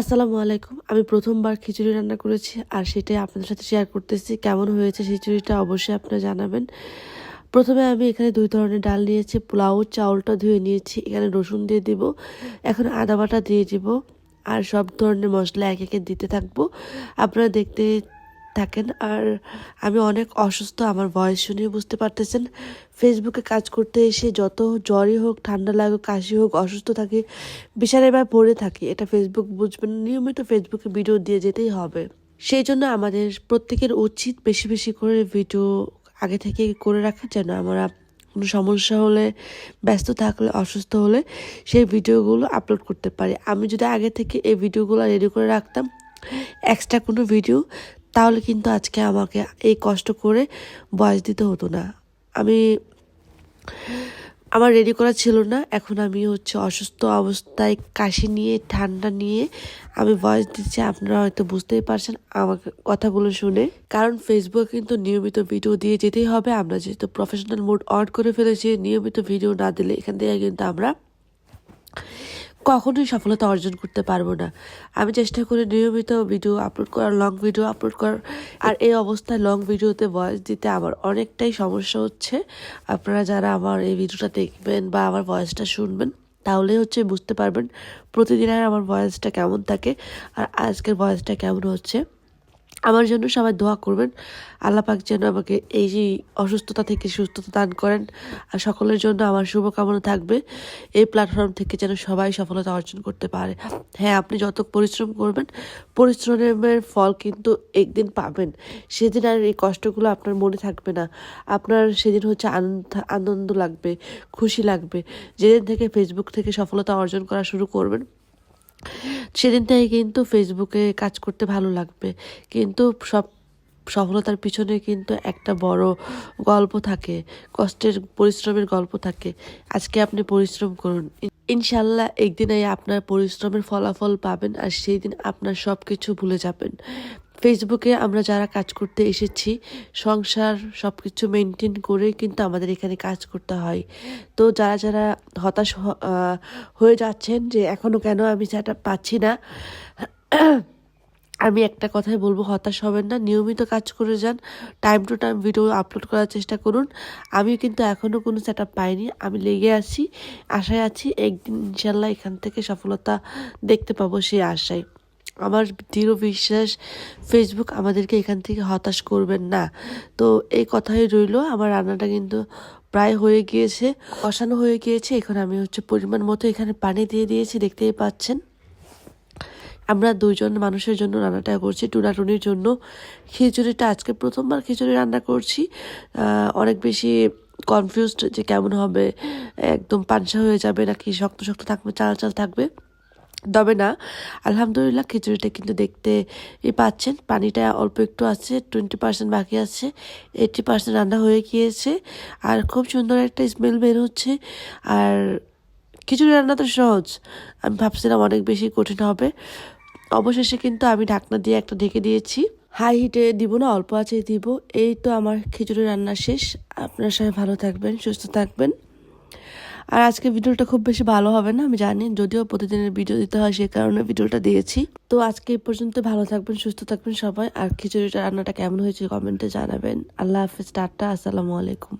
আসসালামু আলাইকুম। আমি প্রথমবার খিচুড়ি রান্না করেছি আর সেটাই আপনাদের সাথে শেয়ার করতেছি। কেমন হয়েছে খিচুড়িটা অবশ্যই আপনারা জানাবেন। প্রথমে আমি এখানে দুই ধরনের ডাল নিয়েছি, পোলাও, চাউলটা ধুয়ে নিয়েছি। এখানে রসুন দিয়ে দিব, এখন আদা বাটা দিয়ে দিব। আর সব ধরনের মশলা এক একে দিতে থাকব। আপনারা দেখতে থাকেন। আর আমি অনেক অসুস্থ, আমার ভয়েস শুনে বুঝতে পারতেছেন। ফেসবুকে কাজ করতে এসে যত জ্বরই হোক, ঠান্ডা লাগুক, কাশি হোক, অসুস্থ থাকি বিছানায় বা পড়ে থাকি। এটা ফেসবুক বুঝবেন, নিয়মিত ফেসবুকে ভিডিও দিয়ে যেতেই হবে। সেই জন্য আমাদের প্রত্যেকের উচিত বেশি বেশি করে ভিডিও আগে থেকে করে রাখা, যেন আমরা কোনো সমস্যা হলে, ব্যস্ত থাকলে, অসুস্থ হলে সেই ভিডিওগুলো আপলোড করতে পারি। আমি যদি আগে থেকে এই ভিডিওগুলো রেডি করে রাখতাম এক্সট্রা কোনো ভিডিও তাহলে কিন্তু আজকে আমাকে এই কষ্ট করে বয়স দিতে হতো না। আমি, আমার রেডি করা ছিল না। এখন আমি হচ্ছে অসুস্থ অবস্থায় কাশি নিয়ে, ঠান্ডা নিয়ে আমি ভয়েস দিচ্ছি। আপনারা হয়তো বুঝতেই পারছেন আমাকে কথাগুলো শুনে। কারণ ফেসবুক কিন্তু নিয়মিত ভিডিও দিয়ে যেতেই হবে। আমরা যেহেতু প্রফেশনাল মোড অন করে ফেলেছি, নিয়মিত ভিডিও না দিলে এখান থেকে কিন্তু আমরা কখনোই সফলতা অর্জন করতে পারব না। আমি চেষ্টা করি নিয়মিত ভিডিও আপলোড করার লং ভিডিও আপলোড করার, আর এই অবস্থায় লং ভিডিওতে ভয়েস দিতে আমার অনেকটাই সমস্যা হচ্ছে। আপনারা যারা আমার এই ভিডিওটা দেখবেন বা আমার ভয়েসটা শুনবেন, তাহলে হচ্ছে বুঝতে পারবেন প্রতিদিনের আমার ভয়েসটা কেমন থাকে, আর আজকের ভয়েসটা কেমন হচ্ছে। আমার জন্য সবাই দোয়া করবেন। আল্লাহ পাক যেন আমাকে এই যে অসুস্থতা থেকে সুস্থতা দান করেন আর সকলের জন্য আমার শুভকামনা থাকবে। এই প্ল্যাটফর্ম থেকে যেন সবাই সফলতা অর্জন করতে পারে। হ্যাঁ আপনি যত পরিশ্রম করবেন, পরিশ্রমের ফল কিন্তু একদিন পাবেন। সেদিন আর এই কষ্টগুলো আপনার মনে থাকবে না। আপনার সেদিন হচ্ছে আনন্দ লাগবে, খুশি লাগবে। যেদিন থেকে ফেসবুক থেকে সফলতা অর্জন করা শুরু করবেন সেদিন থেকে কিন্তু ফেসবুকে কাজ করতে ভালো লাগবে। কিন্তু সব সফলতার পিছনে কিন্তু একটা বড় গল্প থাকে, কষ্টের, পরিশ্রমের গল্প থাকে। আজকে আপনি পরিশ্রম করুন। ইনশাল্লাহ একদিন আপনার পরিশ্রমের ফলাফল পাবেন আর সেই দিন আপনার সব কিছু ভুলে যাবেন। ফেসবুকে আমরা যারা কাজ করতে এসেছি, সংসার সব কিছু মেনটেন করে কিন্তু আমাদের এখানে কাজ করতে হয়। তো যারা যারা হতাশ হয়ে যাচ্ছেন যে এখনও কেন আমি সেটা পাচ্ছি না, আমি একটা কথাই বলব, হতাশ হবেন না, নিয়মিত কাজ করে যান time to time video upload করার চেষ্টা করুন। আমিও কিন্তু এখনও কোনো সেট পাইনি, আমি লেগে আছি, আশায় আছি, একদিন ইনশাল্লাহ এখান থেকে সফলতা দেখতে পাবো সেই আশায়। আমার দৃঢ় বিশ্বাস ফেসবুক আমাদেরকে এখান থেকে হতাশ করবেন না। তো এই কথাই রইল। আমার রান্নাটা কিন্তু প্রায় হয়ে গিয়েছে, কষানো হয়ে গিয়েছে। এখন আমি হচ্ছে পরিমাণ মতো এখানে পানি দিয়ে দিয়েছি, দেখতেই পাচ্ছেন। আমরা দুইজন মানুষের জন্য রান্নাটা করছি, টুনাটুনির জন্য। খিচুড়িটা, আজকে প্রথমবার খিচুড়ি রান্না করছি। অনেক বেশি কনফিউজড যে কেমন হবে, একদম পানসা হয়ে যাবে নাকি শক্ত শক্ত থাকবে, চাল চাল থাকবে। তবে না, আলহামদুলিল্লাহ খিচুড়িটা কিন্তু দেখতে পাচ্ছেন। পানিটা অল্প একটু আছে টোয়েন্টি পার্সেন্ট বাকি আছে এইটটি পার্সেন্ট রান্না হয়ে গিয়েছে। আর খুব সুন্দর একটা স্মেল বের হচ্ছে। আর খিচুড়ি রান্না তো সহজ, আমি ভাবছিলাম অনেক বেশি কঠিন হবে। অবশেষে কিন্তু আমি ঢাকনা দিয়ে একটা ঢেকে দিয়েছি। হাই হিটে দিব না, অল্প আছে দিব। এই তো আমার খিচুড়ি রান্না শেষ। আপনার সবাই ভালো থাকবেন, সুস্থ থাকবেন। আর আজকে ভিডিওটা খুব বেশি ভালো হবে না, আমি জানি, যদিও প্রতিদিনের ভিডিও দিতে হয় সে কারণে ভিডিওটা দিয়েছি। তো আজকে এই পর্যন্ত ভালো থাকবেন, সুস্থ থাকবেন সবাই, আর খিচুড়িটা রান্নাটা কেমন হয়েছে কমেন্টে জানাবেন। আল্লাহ হাফিজ, টাটা, আসসালামু আলাইকুম।